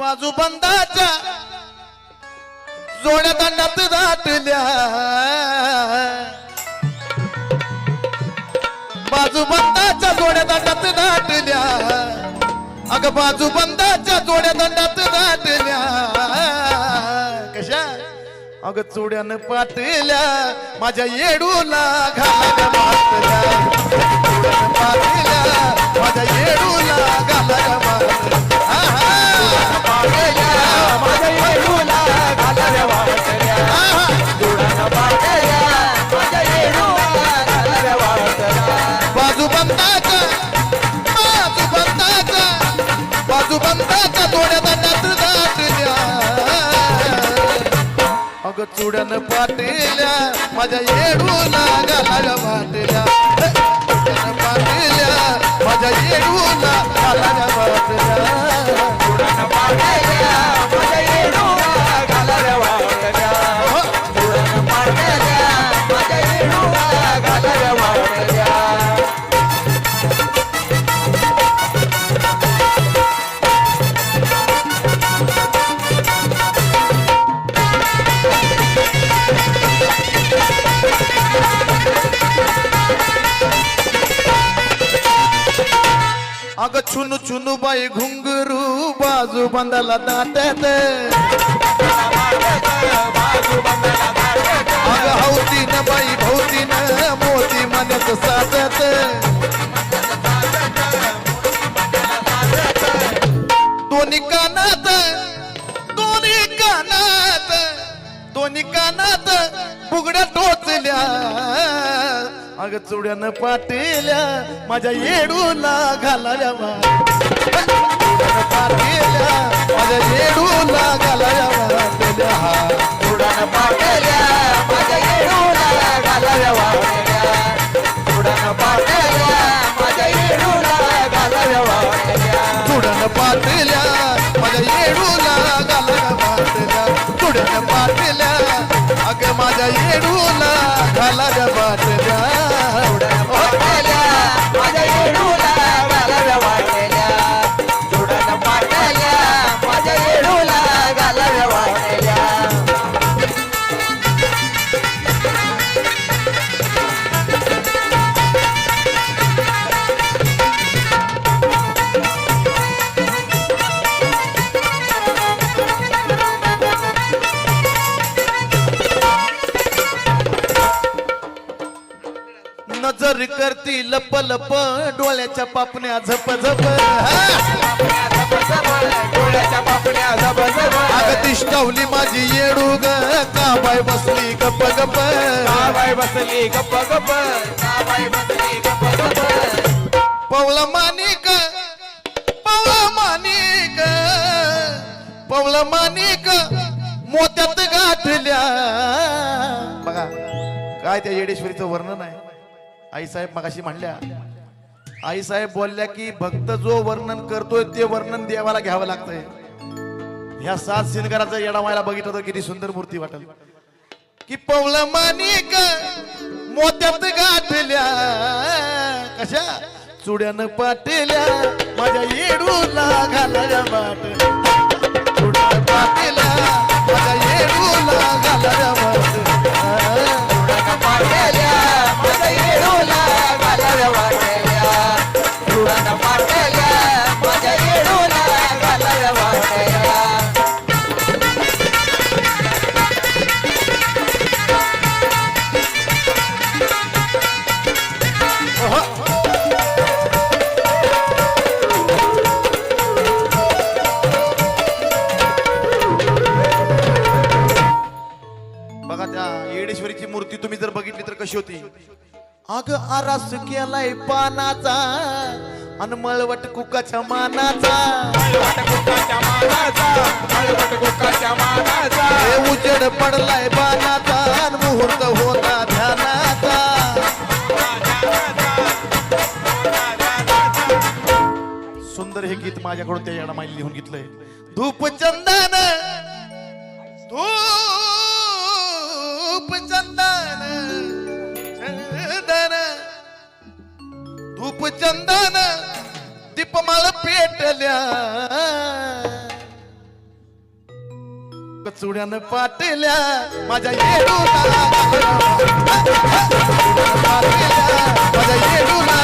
बाजूबंदाच्या जोड्या दंडात दाटल्या. बाजूबंदाच्या जोड्या दंडात दाटल्या. अग बाजूबंदाच्या जोड्या दंडात दाटल्या. कशा? अग चोड्यानं पाटल्या माझ्या येडूला घालायला मातल्या पाटल्या माझ्या येडूला घालायला पाटल्या अग चुड्यानं पाटल्या माझ्या येडूला घालाव्या भातल्या. चुडन पाटल्या माझ्या येडूला घालाव्या भातल्या. चुडन बाटल्या छुनू छुनू बाई घुंगरू, बाजू बंदला बंदाला दाटत अग हौतीन बाई भौतीन मोती मन्यात साधत दोन्ही कानात दोन्ही कानात दोन्ही कानात। अग चुड्यानं पाटील्या माझ्या येडूला घालाव्या चुड्यानं पाटील्या माझ्या येडूला घालाव्या वाटल्या. चुडानं पाटेल्या माझ्या येडूला घालाव्या वाटल्या जोडानं बाटल्या माझ्या येडूला घालाव्या वाटल्या चुड्यानं पाटील्या माझ्या येडूला घालाव्या वाटल्या चुड्यानं पाटील्या अग माझ्या येडूला नजर करती लप लप डोळ्याच्या पापण्या झप झप. डोळ्याच्या पापण्या तिष्ठावली माझी येडू ग का बाय बसली गप गप. बाबाई बसली गप्प गप बाबाई बसली गप्प गप्प पवला मानिक पवला मानिक पवला मानिक मोत्यात गाठल्या. बघा काय त्या येडेश्वरीचं वर्णन आहे. आईसाहेब मगाशी म्हणल्या आईसाहेब बोलल्या की भक्त जो वर्णन करतोय ते वर्णन देवाला घ्यावं लागतंय. ह्या सात सिनगराचा येडा मायला बघितलं तर किती सुंदर मूर्ती वाटेल. की पवला मानिक मोत्यात गाठल्या कशा? चुड्यानं पाटेल्या माझ्या येडूला घालल्या वाट. चुड्या पाटेल्या माझ्या येडूला घालल्या वाट. जर बघितली तर कशी होती? अग आरास केलाय पानाचा अन मळवट कुकाच्या मानाचा. हे उजेड पडलाय बाणाचा अन मुहूर्त होता ध्यानाचा. सुंदर हे गीत माझ्याकडून त्या येणा माईल लिहून घेतलंय. धूप चंदन धूप रूप चंदन दीपमाळ पेटल्या कचुड्यानं पाटल्या माझ्या येडूला पाटल्या माझ्या येडूला